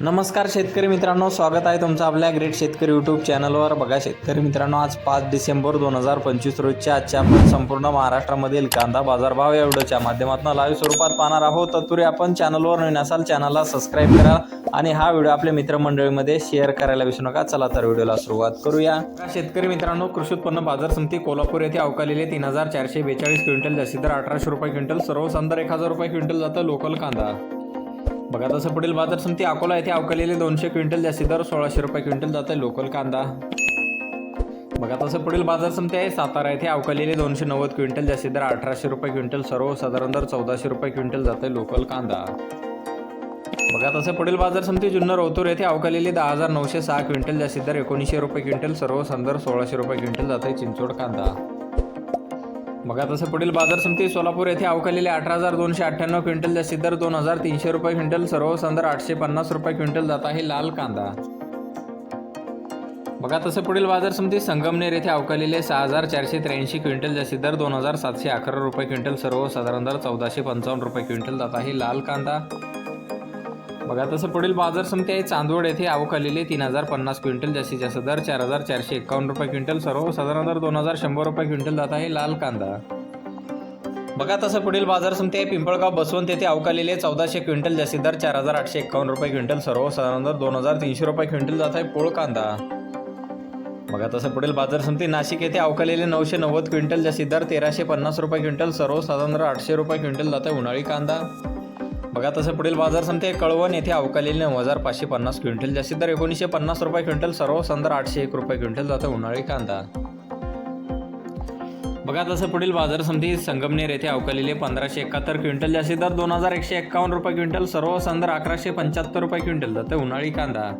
नमस्कार शेतकरी मित्रांनो स्वागत आहे तुमचं आपल्या ग्रेट शेतकरी यूट्यूब चॅनलवर बघा शेतकरी मित्रांनो आज पाच डिसेंबर दोन हजार पंचवीस रोजच्या आजच्या आपण संपूर्ण महाराष्ट्रामधील कांदा बाजारभाव या व्हिडिओच्या माध्यमातून लाईव्ह स्वरूपात पाहणार आहोत. तत्पूर्वी आपण चॅनलवर नवीन असाल चॅनलला सबस्क्राईब करा आणि हा व्हिडिओ आपल्या मित्रमंडळीमध्ये शेअर करायला विसरू नका. चला तर व्हिडिओला सुरुवात करूया. शेतकरी मित्रांनो कृषी उत्पन्न बाजार समिती कोल्हापूर येथे अवकालेले तीन हजार चारशे बेचाळीस क्विंटल जास्ती तर अठराशे रुपये क्विंटल सर्वसाधारण एक हजार रुपये क्विंटल जातं लोकल कांदा. बघा तसं पुढील बाजार समिती अकोला येथे अवकालेले दोनशे क्विंटल जास्ती दर सोळाशे रुपये क्विंटल जात आहे लोकल कांदा. बघा तसं पुढील बाजार समिती आहे सातारा येथे अवकालेले दोनशे नव्वद क्विंटल जास्ती दर अठराशे रुपये क्विंटल सर्वसाधारण दर चौदाशे रुपये क्विंटल जाते लोकल कांदा. बघा तसं पुढील बाजार समिती जुन्नर ओतूर येथे अवकालेले दहा हजार नऊशे सहा क्विंटल जास्तीत दर एकोणीसशे रुपये क्विंटल सर्वसाधारण सोळाशे रुपये क्विंटल जाते चिंचोड कांदा. बघा तसं पुढील बाजार समिती सोलापूर येथे अवकालेले अठरा हजार दोनशे अठ्ठ्याण्णव क्विंटल जास्तीत दर दोन हजार तीनशे रुपये क्विंटल सर्वसाधारण आठशे पन्नास रुपये क्विंटल जात आहे लाल कांदा. बघा तसं पुढील बाजार समिती संगमनेर येथे अवकालेले सहा हजार चारशे त्र्याऐंशी क्विंटल जास्तीत दर दोन हजार सातशे अकरा रुपये क्विंटल सर्वसाधारण दर चौदाशे पंचावन्न रुपये क्विंटल जात आहे लाल कांदा. बघा तसं पुढील बाजार समिती आहे चांदवड येथे अवकालेले तीन हजार पन्नास क्विंटल जास्तीत जास्त दर चार हजार चारशे एकावन्न रुपये क्विंटल. सर्वसाधारण दर दोन हजार शंभर रुपये क्विंटल जात आहे लाल कांदा. बघा तसं पुढील बाजार समिती आहे पिंपळगाव बसवंत येथे अवकालेले चौदाशे क्विंटल जास्तीत दर चार हजार आठशे एकावन्न रुपये क्विंटल. सर्वसाधारण दर दोन हजार तीनशे रुपये क्विंटल जात आहे पोळ कांदा. बघा तसं पुढील बाजार समिती नाशिक येथे अवकालेले नऊशे नव्वद क्विंटल जास्तीत दर तेराशे पन्नास रुपये क्विंटल. सर्वसाधारण दर आठशे रुपये क्विंटल जात आहे उन्हाळी कांदा. बघा तसं पुढील बाजार समिती कळवण येथे अवकालेले नऊ हजार पाचशे पन्नास क्विंटल जास्तीत दर एकोणीसशे पन्नास रुपये क्विंटल सर्व संदर आठशे एक रुपये क्विंटल जातं उन्हाळी कांदा. बघा तसं पुढील बाजार समिती संगमनेर येथे अवकालेले पंधराशे एकाहत्तर क्विंटल जास्तीत दर दोन हजार एकशे एक्कावन्न रुपये क्विंटल सर्व संदर अकराशे पंच्याहत्तर रुपये क्विंटल जाते उन्हाळी कांदा.